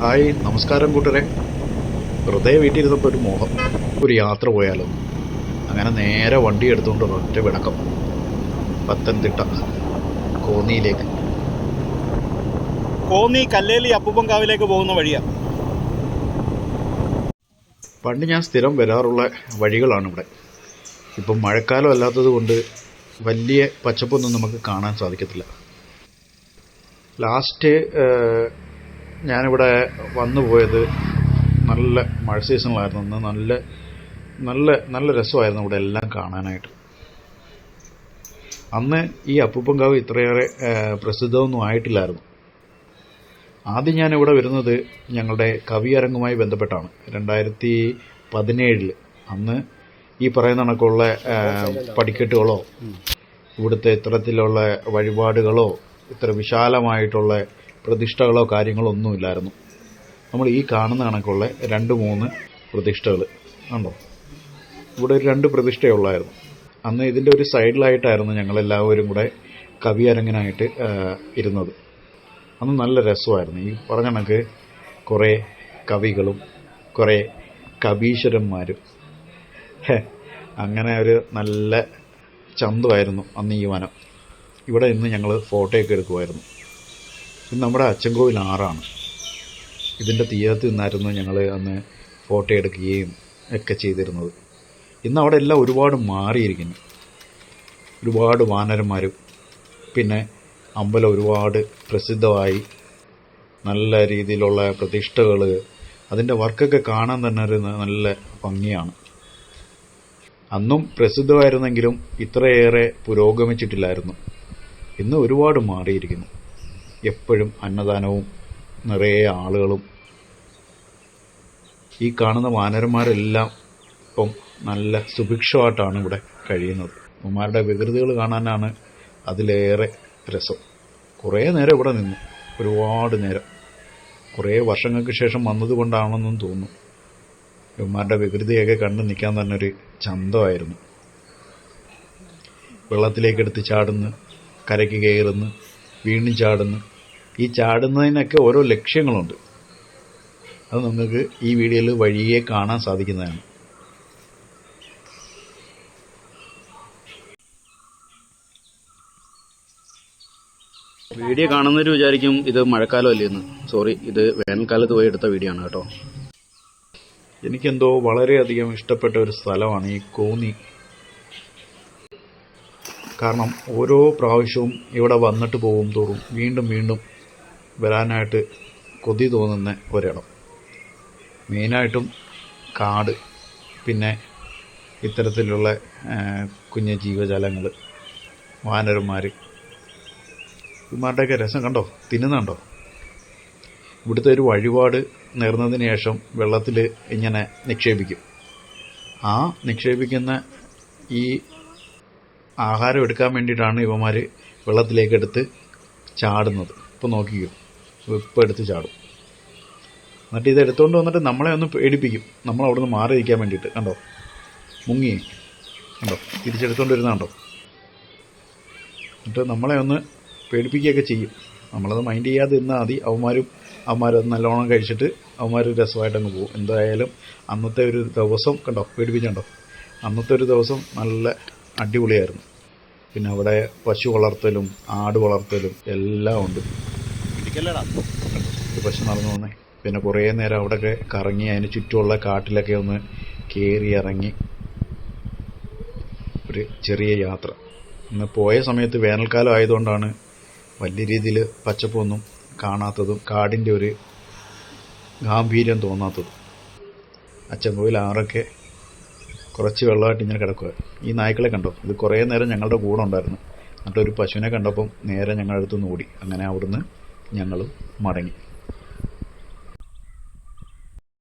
Hi നമസ്കാരം കൂട്ടരെ. വെറുതെ വീട്ടിലിരുന്നപ്പോൾ ഒരു മോഹം. ഒരു യാത്ര പോയാലോ? അങ്ങനെ നേരെ വണ്ടി എടുത്തുകൊണ്ട് ഒറ്റ വിടക്കം. പത്തനംതിട്ട കോന്നിയിലേക്ക്. കോന്നി കല്ലേലി അപ്പുപ്പങ്കാവിലേക്ക് പോകുന്ന വഴിയാ. പണ്ട് ഞാൻ സ്ഥിരം വരാറുള്ള വഴികളാണ് ഇവിടെ. ഇപ്പം മഴക്കാലം അല്ലാത്തത് കൊണ്ട് വലിയ പച്ചപ്പൊന്നും നമുക്ക് കാണാൻ സാധിക്കത്തില്ല. ലാസ്റ്റ് ഞാനിവിടെ വന്നു പോയത് നല്ല മഴ സീസണിലായിരുന്നു അന്ന്. നല്ല നല്ല നല്ല രസമായിരുന്നു ഇവിടെ എല്ലാം കാണാനായിട്ട്. അന്ന് ഈ അപ്പൂപ്പൻകാവ് ഇത്രയേറെ പ്രസിദ്ധമൊന്നും ആയിട്ടില്ലായിരുന്നു. ആദ്യം ഞാനിവിടെ വരുന്നത് ഞങ്ങളുടെ കവിയരങ്ങുമായി ബന്ധപ്പെട്ടാണ്. രണ്ടായിരത്തി പതിനേഴിൽ അന്ന് ഈ പറയുന്ന കണക്കുള്ള പടിക്കെട്ടുകളോ ഇവിടുത്തെ ഇത്തരത്തിലുള്ള വഴിപാടുകളോ ഇത്ര വിശാലമായിട്ടുള്ള പ്രതിഷ്ഠകളോ കാര്യങ്ങളോ ഒന്നുമില്ലായിരുന്നു. നമ്മൾ ഈ കാണുന്ന കണക്കുള്ള രണ്ട് മൂന്ന് പ്രതിഷ്ഠകൾ ഉണ്ടോ ഇവിടെ ഒരു രണ്ട് പ്രതിഷ്ഠയുള്ളായിരുന്നു അന്ന് ഇതിന്റെ ഒരു സൈഡിലായിട്ടായിരുന്നു ഞങ്ങളെല്ലാവരും കൂടെ കവിയരങ്ങനായിട്ട് ഇരുന്നത്. അന്ന് നല്ല രസമായിരുന്നു. ഈ പറഞ്ഞ കണക്ക് കുറേ കവികളും കുറേ കവീശ്വരന്മാരും അങ്ങനെ ഒരു നല്ല ചന്തമായിരുന്നു അന്ന് ഈ വനം. ഇവിടെ ഇന്ന് ഞങ്ങൾ ഫോട്ടോയൊക്കെ എടുക്കുമായിരുന്നു ഇത് നമ്മുടെ അച്ചൻകോവിൽ ആറാണ്. ഇതിന്റെ തീയത്ത് നിന്നായിരുന്നു ഞങ്ങൾ അന്ന് ഫോട്ടോ എടുക്കുകയും ഒക്കെ ചെയ്തിരുന്നത്. ഇന്ന് അവിടെ എല്ലാം ഒരുപാട് മാറിയിരിക്കുന്നു. ഒരുപാട് വാനരന്മാരും പിന്നെ അമ്പലം ഒരുപാട് പ്രസിദ്ധമായി. നല്ല രീതിയിലുള്ള പ്രതിഷ്ഠകൾ അതിന്റെ വർക്കൊക്കെ കാണാൻ തന്നെ ഒരു നല്ല ഭംഗിയാണ്. അന്നും പ്രസിദ്ധമായിരുന്നെങ്കിലും ഇത്രയേറെ പുരോഗമിച്ചിട്ടില്ലായിരുന്നു. ഇന്ന് ഒരുപാട് മാറിയിരിക്കുന്നു. എപ്പോഴും അന്നദാനവും നിറയെ ആളുകളും. ഈ കാണുന്ന വാനരന്മാരെല്ലാം ഇപ്പം നല്ല സുഭിക്ഷമായിട്ടാണ് ഇവിടെ കഴിയുന്നത്. ഉമ്മമാരുടെ വികൃതികൾ കാണാനാണ് അതിലേറെ രസം. കുറേ നേരം ഇവിടെ നിന്നു. ഒരുപാട് നേരം. കുറേ വർഷങ്ങൾക്ക് ശേഷം വന്നതുകൊണ്ടാണെന്നും തോന്നുന്നു. ഇവന്മാരുടെ വികൃതിയൊക്കെ കണ്ടു നിൽക്കാൻ തന്നെ ഒരു ചന്തമായിരുന്നു. വെള്ളത്തിലേക്കെടുത്ത് ചാടുന്നു കരയ്ക്ക് കയറുന്നു വീണ്ടും ചാടുന്നു. ഈ ചാടുന്നതിനൊക്കെ ഓരോ ലക്ഷ്യങ്ങളുണ്ട്. അത് നിങ്ങൾക്ക് ഈ വീഡിയോയിൽ വഴിയെ കാണാൻ സാധിക്കുന്നതാണ്. വീഡിയോ കാണുന്നവർ വിചാരിക്കും ഇത് മഴക്കാലം അല്ലേന്ന് സോറി ഇത് വേനൽക്കാലത്ത് പോയി എടുത്ത വീഡിയോ ആണ് കേട്ടോ. എനിക്കെന്തോ വളരെയധികം ഇഷ്ടപ്പെട്ട ഒരു സ്ഥലമാണ് ഈ കോന്നി. കാരണം ഓരോ പ്രാവശ്യവും ഇവിടെ വന്നിട്ട് പോകും തോറും വീണ്ടും വീണ്ടും വരാനായിട്ട് കൊതി തോന്നുന്ന ഒരിടം. മെയിനായിട്ടും കാട് പിന്നെ ഇത്തരത്തിലുള്ള കുഞ്ഞ് ജീവജാലങ്ങൾ വാനരന്മാർ ഇവന്മാരുടെയൊക്കെ രസം കണ്ടോ? തിന്നുന്നുണ്ടോ ഇവിടുത്തെ ഒരു വഴിപാട് നേർന്നതിന് ശേഷം വെള്ളത്തിൽ ഇങ്ങനെ നിക്ഷേപിക്കും. ആ നിക്ഷേപിക്കുന്ന ഈ ആഹാരം എടുക്കാൻ വേണ്ടിയിട്ടാണ് ഇവന്മാർ വെള്ളത്തിലേക്ക് എടുത്ത് ചാടുന്നത്. ഇപ്പോൾ നോക്കിക്കോ. ഇപ്പോൾ എടുത്ത് ചാടും. എന്നിട്ട് ഇത് എടുത്തുകൊണ്ട് വന്നിട്ട് നമ്മളെ ഒന്ന് പേടിപ്പിക്കും. നമ്മൾ അവിടെ നിന്ന് മാറി വേണ്ടിയിട്ട്. കണ്ടോ? മുങ്ങി. കണ്ടോ? തിരിച്ചെടുത്തുകൊണ്ട് വരുന്ന കണ്ടോ? എന്നിട്ട് നമ്മളെ ഒന്ന് പേടിപ്പിക്കുകയൊക്കെ ചെയ്യും. നമ്മളത് മൈൻഡ് ചെയ്യാതെ ഇരുന്നാൽ മതി. അവന്മാരും അവന്മാരത് നല്ലോണം കഴിച്ചിട്ട് അവന്മാർ രസമായിട്ട് അങ്ങ് പോകും. എന്തായാലും അന്നത്തെ ഒരു ദിവസം കണ്ടോ? പേടിപ്പിച്ചുണ്ടോ? അന്നത്തെ ഒരു ദിവസം നല്ല അടിപൊളിയായിരുന്നു. പിന്നെ അവിടെ പശു വളർത്തലും ആട് വളർത്തലും എല്ലാം ഉണ്ട്. ഒരു പശു നടന്നു വന്നേ പിന്നെ കുറേ നേരം അവിടെയൊക്കെ കറങ്ങി അതിന് ചുറ്റുമുള്ള കാട്ടിലൊക്കെ ഒന്ന് കയറി ഇറങ്ങി. ഒരു ചെറിയ യാത്ര. ഇന്ന് പോയ സമയത്ത് വേനൽക്കാലം ആയതുകൊണ്ടാണ് വലിയ രീതിയിൽ പച്ചപ്പൊന്നും കാണാത്തതും കാടിന്റെ ഒരു ഗാംഭീര്യം തോന്നാത്തതും. അച്ചൻകോവിൽ ആറൊക്കെ കുറച്ച് വെള്ളമായിട്ട് ഇങ്ങനെ കിടക്കുക ഈ നായ്ക്കളെ കണ്ടോ? ഇത് കുറേ നേരം ഞങ്ങളുടെ കൂടെ ഉണ്ടായിരുന്നു. എന്നിട്ട് ഒരു പശുവിനെ കണ്ടപ്പം നേരെ ഞങ്ങളുടെ അടുത്തുനിന്ന് ഓടി. അങ്ങനെ അവിടുന്ന് ഞങ്ങളും മടങ്ങി.